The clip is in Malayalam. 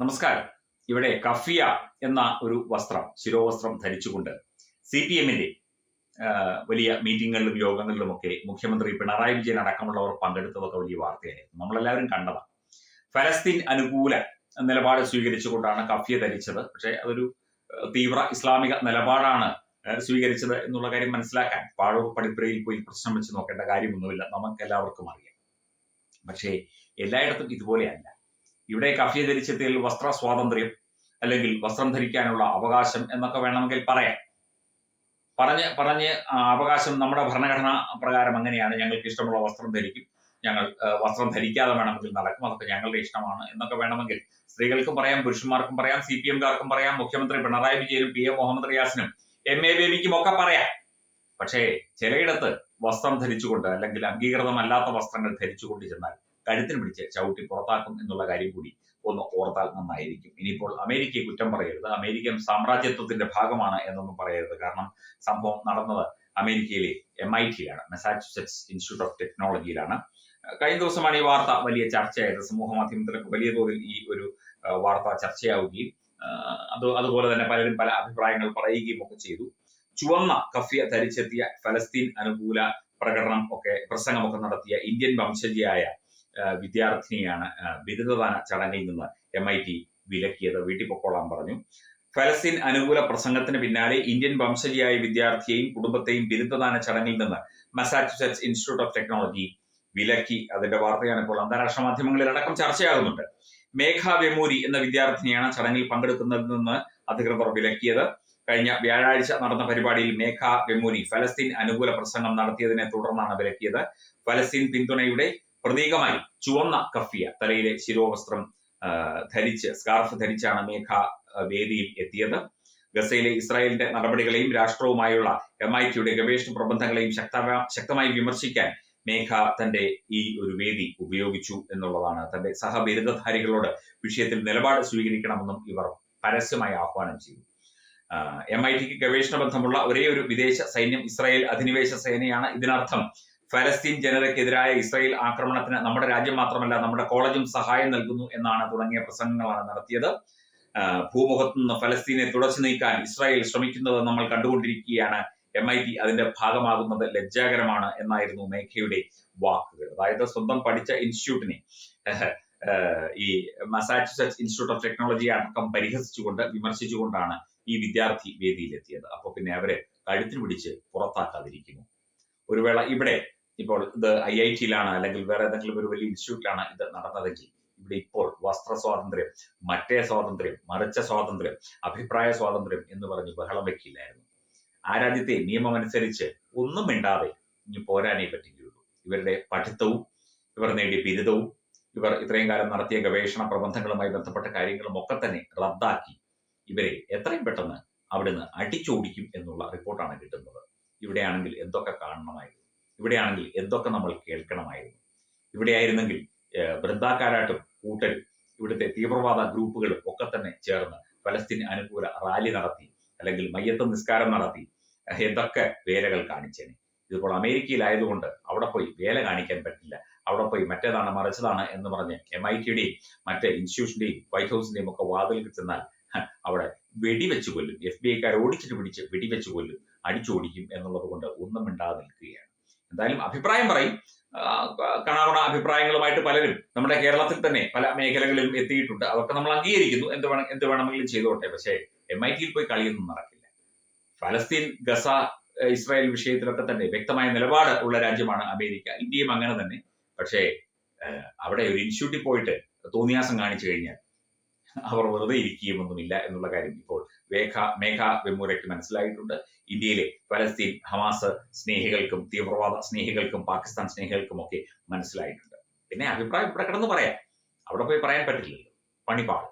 നമസ്കാരം. ഇവിടെ കഫിയ എന്ന ഒരു വസ്ത്രം ശിരോവസ്ത്രം ധരിച്ചുകൊണ്ട് സി പി എമ്മിന്റെ വലിയ മീറ്റിങ്ങുകളിലും യോഗങ്ങളിലും ഒക്കെ മുഖ്യമന്ത്രി പിണറായി വിജയൻ അടക്കമുള്ളവർ പങ്കെടുത്തതൊക്കെ വലിയ വാർത്തയായിരുന്നു. നമ്മളെല്ലാവരും കണ്ടതാണ്. ഫലസ്തീൻ അനുകൂല നിലപാട് സ്വീകരിച്ചുകൊണ്ടാണ് കഫിയ ധരിച്ചത്. പക്ഷേ അതൊരു തീവ്ര ഇസ്ലാമിക നിലപാടാണ് സ്വീകരിച്ചത് എന്നുള്ള കാര്യം മനസ്സിലാക്കാൻ പാഴൂർ പടിപ്പുരയിൽ പോയി പ്രശ്നം വെച്ച് നോക്കേണ്ട കാര്യമൊന്നുമില്ല. നമുക്ക് എല്ലാവർക്കും അറിയാം. പക്ഷേ എല്ലായിടത്തും ഇതുപോലെയല്ല. ഇവിടെ കഫിയ ധരിച്ചതിൽ വസ്ത്ര സ്വാതന്ത്ര്യം അല്ലെങ്കിൽ വസ്ത്രം ധരിക്കാനുള്ള അവകാശം എന്നൊക്കെ വേണമെങ്കിൽ പറയാം. പറഞ്ഞ് പറഞ്ഞ് അവകാശം നമ്മുടെ ഭരണഘടന പ്രകാരം അങ്ങനെയാണ്. ഞങ്ങൾക്ക് ഇഷ്ടമുള്ള വസ്ത്രം ധരിക്കും. ഞങ്ങൾ വസ്ത്രം ധരിക്കാതെ വേണമെങ്കിൽ നടക്കും. അതൊക്കെ ഞങ്ങളുടെ ഇഷ്ടമാണ് എന്നൊക്കെ വേണമെങ്കിൽ സ്ത്രീകൾക്കും പറയാം പുരുഷന്മാർക്കും പറയാം സി പി എംകാർക്കും പറയാം മുഖ്യമന്ത്രി പിണറായി വിജയനും പി എം മുഹമ്മദ് റിയാസിനും എം എ ബേബിക്കും ഒക്കെ പറയാം. പക്ഷേ ചിലയിടത്ത് വസ്ത്രം ധരിച്ചുകൊണ്ട് അല്ലെങ്കിൽ അംഗീകൃതമല്ലാത്ത വസ്ത്രങ്ങൾ ധരിച്ചുകൊണ്ട് ചെന്നാൽ കഴുത്തിന് പിടിച്ച് ചവിട്ടി പുറത്താക്കും എന്നുള്ള കാര്യം കൂടി ഒന്ന് ഓർത്താൽ നന്നായിരിക്കും. ഇനിയിപ്പോൾ അമേരിക്കയെ കുറ്റം പറയരുത്. അമേരിക്കൻ സാമ്രാജ്യത്വത്തിന്റെ ഭാഗമാണ് എന്നൊന്നും പറയരുത്. കാരണം സംഭവം നടന്നത് അമേരിക്കയിലെ എം ഐ ടിയിലാണ് മെസാച്യുസെറ്റ്സ് ഇൻസ്റ്റിറ്റ്യൂട്ട് ഓഫ് ടെക്നോളജിയിലാണ് കഴിഞ്ഞ ദിവസമാണ് ഈ വാർത്ത വലിയ ചർച്ചയായത്. സമൂഹ മാധ്യമത്തിലൊക്കെ വലിയ തോതിൽ ഈ ഒരു വാർത്ത ചർച്ചയാവുകയും അത് അതുപോലെ തന്നെ പലരും പല അഭിപ്രായങ്ങൾ പറയുകയും ഒക്കെ ചെയ്തു. ചുവന്ന കഫിയ ധരിച്ചെത്തിയ ഫലസ്തീൻ അനുകൂല പ്രകടനം ഒക്കെ പ്രസംഗമൊക്കെ നടത്തിയ ഇന്ത്യൻ വംശജിയായ വിദ്യാർത്ഥിനിയാണ് ബിരുദദാന ചടങ്ങിൽ നിന്ന് എം ഐ ടി വിലക്കിയത്. വീട്ടിൽ പൊക്കോളാൻ പറഞ്ഞു. ഫലസ്തീൻ അനുകൂല പ്രസംഗത്തിന് പിന്നാലെ ഇന്ത്യൻ വംശജിയായ വിദ്യാർത്ഥിയെയും കുടുംബത്തെയും ബിരുദദാന ചടങ്ങിൽ നിന്ന് മസാച്യുസെറ്റ്സ് ഇൻസ്റ്റിറ്റ്യൂട്ട് ഓഫ് ടെക്നോളജി വിലക്കി. അതിന്റെ വാർത്തയാണ് ഇപ്പോൾ അന്താരാഷ്ട്ര മാധ്യമങ്ങളിൽ അടക്കം ചർച്ചയാകുന്നുണ്ട്. മേഘ വെമൂരി എന്ന വിദ്യാർത്ഥിനിയാണ് ചടങ്ങിൽ പങ്കെടുക്കുന്നതിൽ നിന്ന് അധികൃതർ വിലക്കിയത്. കഴിഞ്ഞ വ്യാഴാഴ്ച നടന്ന പരിപാടിയിൽ മേഘ വെമൂരി ഫലസ്തീൻ അനുകൂല പ്രസംഗം നടത്തിയതിനെ തുടർന്നാണ് വിലക്കിയത്. ഫലസ്തീൻ പിന്തുണയുടെ പ്രതീകമായി ചുവന്ന കഫിയ തലയിലെ ശിരോവസ്ത്രം ധരിച്ച് സ്കാർഫ് ധരിച്ചാണ് മേഘ വേദിയിൽ എത്തിയത്. ഗസയിലെ ഇസ്രായേലിന്റെ നടപടികളെയും രാഷ്ട്രവുമായുള്ള എം ഐ ടിയുടെ ഗവേഷണ പ്രബന്ധങ്ങളെയും ശക്തമാ- ശക്തമായി വിമർശിക്കാൻ മേഘ തന്റെ ഈ ഒരു വേദി ഉപയോഗിച്ചു എന്നുള്ളതാണ്. തന്റെ സഹബിരുദധാരികളോട് വിഷയത്തിൽ നിലപാട് സ്വീകരിക്കണമെന്നും ഇവർ പരസ്യമായി ആഹ്വാനം ചെയ്തു. എം ഐ ടിക്ക് ഗവേഷണ ബന്ധമുള്ള ഒരേ ഒരു വിദേശ സൈന്യം ഇസ്രായേൽ അധിനിവേശ സേനയാണ്. ഇതിനർത്ഥം ഫലസ്തീൻ ജനതയ്ക്കെതിരായ ഇസ്രായേൽ ആക്രമണത്തിന് നമ്മുടെ രാജ്യം മാത്രമല്ല നമ്മുടെ കോളേജും സഹായം നൽകുന്നു എന്നാണ് തുടങ്ങിയ പ്രസംഗങ്ങളാണ് നടത്തിയത്. ഭൂമുഖത്ത് നിന്ന് ഫലസ്തീനെ തുടച്ചു നീക്കാൻ ഇസ്രായേൽ ശ്രമിക്കുന്നത് നമ്മൾ കണ്ടുകൊണ്ടിരിക്കുകയാണ്. എം ഐ ടി അതിന്റെ ഭാഗമാകുന്നത് ലജ്ജാകരമാണ് എന്നായിരുന്നു മേഘയുടെ വാക്കുകൾ. അതായത് സ്വന്തം പഠിച്ച ഇൻസ്റ്റിറ്റ്യൂട്ടിനെ ഈ മസാച്യുസെറ്റ്സ് ഇൻസ്റ്റിറ്റ്യൂട്ട് ഓഫ് ടെക്നോളജി അടക്കം പരിഹസിച്ചുകൊണ്ട് വിമർശിച്ചുകൊണ്ടാണ് ഈ വിദ്യാർത്ഥി വേദിയിലെത്തിയത്. അപ്പൊ പിന്നെ അവരെ കഴുത്തിന് പിടിച്ച് പുറത്താക്കാതിരിക്കുന്നു. ഒരു വേള ഇവിടെ ഇപ്പോൾ ഇത് ഐ ഐ ടിയിലാണ് അല്ലെങ്കിൽ വേറെ ഏതെങ്കിലും ഒരു വലിയ ഇൻസ്റ്റിറ്റ്യൂട്ടിലാണ് ഇത് നടന്നതെങ്കിൽ ഇവിടെ ഇപ്പോൾ വസ്ത്ര സ്വാതന്ത്ര്യം മറ്റേ സ്വാതന്ത്ര്യം മറിച്ച സ്വാതന്ത്ര്യം അഭിപ്രായ സ്വാതന്ത്ര്യം എന്ന് പറഞ്ഞ് ബഹളം വെക്കില്ലായിരുന്നു. ആ രാജ്യത്തെ നിയമം അനുസരിച്ച് ഒന്നും മിണ്ടാതെ ഇനി പോരാനേ പറ്റുകയുള്ളൂ. ഇവരുടെ പഠിത്തവും ഇവർ നേടിയ ബിരുദവും ഇവർ ഇത്രയും കാലം നടത്തിയ ഗവേഷണ പ്രബന്ധങ്ങളുമായി ബന്ധപ്പെട്ട കാര്യങ്ങളും ഒക്കെ തന്നെ റദ്ദാക്കി ഇവരെ എത്രയും പെട്ടെന്ന് അവിടുന്ന് അടിച്ചോടിക്കും എന്നുള്ള റിപ്പോർട്ടാണ് കിട്ടുന്നത്. ഇവിടെയാണെങ്കിൽ എന്തൊക്കെ കാണണമായിരുന്നു? ഇവിടെയാണെങ്കിൽ എന്തൊക്കെ നമ്മൾ കേൾക്കണമായിരുന്നു? ഇവിടെയായിരുന്നെങ്കിൽ ഏഹ്, കൂട്ടൽ ഇവിടുത്തെ തീവ്രവാദ ഗ്രൂപ്പുകളും ഒക്കെ തന്നെ ചേർന്ന് ഫലസ്തീൻ അനുകൂല റാലി നടത്തി അല്ലെങ്കിൽ മയ്യത്ത് നിസ്കാരം നടത്തി എന്തൊക്കെ വേലകൾ കാണിച്ചേനെ. ഇതിപ്പോൾ അമേരിക്കയിലായതുകൊണ്ട് അവിടെ പോയി വേല കാണിക്കാൻ പറ്റില്ല. അവിടെ പോയി മറ്റേതാണ് മറിച്ചതാണ് എന്ന് പറഞ്ഞ് എം ഐ ടിയുടെയും മറ്റേ ഇൻസ്റ്റിറ്റ്യൂഷന്റെയും വൈറ്റ് ഹൗസിന്റെയും ഒക്കെ വാതിലിൽ ചെന്നാൽ അവിടെ വെടിവെച്ച് കൊല്ലും. എഫ് ബി ഐക്കാർ ഓടിച്ചിട്ട് പിടിച്ച് വെടിവെച്ച് കൊല്ലും. അടിച്ചോടിക്കും എന്നുള്ളത് കൊണ്ട് ഒന്നും മിണ്ടാതെ നിൽക്കുകയാണ്. എന്തായാലും അഭിപ്രായം പറയും. കാണാവുന്ന അഭിപ്രായങ്ങളുമായിട്ട് പലരും നമ്മുടെ കേരളത്തിൽ തന്നെ പല മേഖലകളിലും എത്തിയിട്ടുണ്ട്. അതൊക്കെ നമ്മൾ അംഗീകരിക്കുന്നു. എന്ത് വേണം എന്ത് വേണമെങ്കിലും ചെയ്തോട്ടെ. പക്ഷേ എം ഐ ടിയിൽ പോയി കളിയൊന്നും നടക്കില്ല. ഫലസ്തീൻ ഗസ ഇസ്രായേൽ വിഷയത്തിലൊക്കെ തന്നെ വ്യക്തമായ നിലപാട് ഉള്ള രാജ്യമാണ് അമേരിക്ക. ഇന്ത്യയും അങ്ങനെ തന്നെ. പക്ഷേ അവിടെ ഒരു ഇൻസ്റ്റിറ്റ്യൂട്ടിൽ പോയിട്ട് തോന്നിയാസം കാണിച്ചു കഴിഞ്ഞാൽ അവർ വെറുതെ ഇരിക്കുകയൊന്നുമില്ല എന്നുള്ള കാര്യം ഇപ്പോൾ വേഖ മേഘ വെമ്മൂരയ്ക്ക് മനസ്സിലായിട്ടുണ്ട്. ഇന്ത്യയിലെ പലസ്തീൻ ഹമാസ് സ്നേഹികൾക്കും തീവ്രവാദ സ്നേഹികൾക്കും പാകിസ്ഥാൻ സ്നേഹികൾക്കും ഒക്കെ മനസ്സിലായിട്ടുണ്ട്. പിന്നെ അഭിപ്രായം ഇവിടെ കിടന്ന് പറയാം. അവിടെ പോയി പറയാൻ പറ്റില്ലല്ലോ. പണിപ്പാട്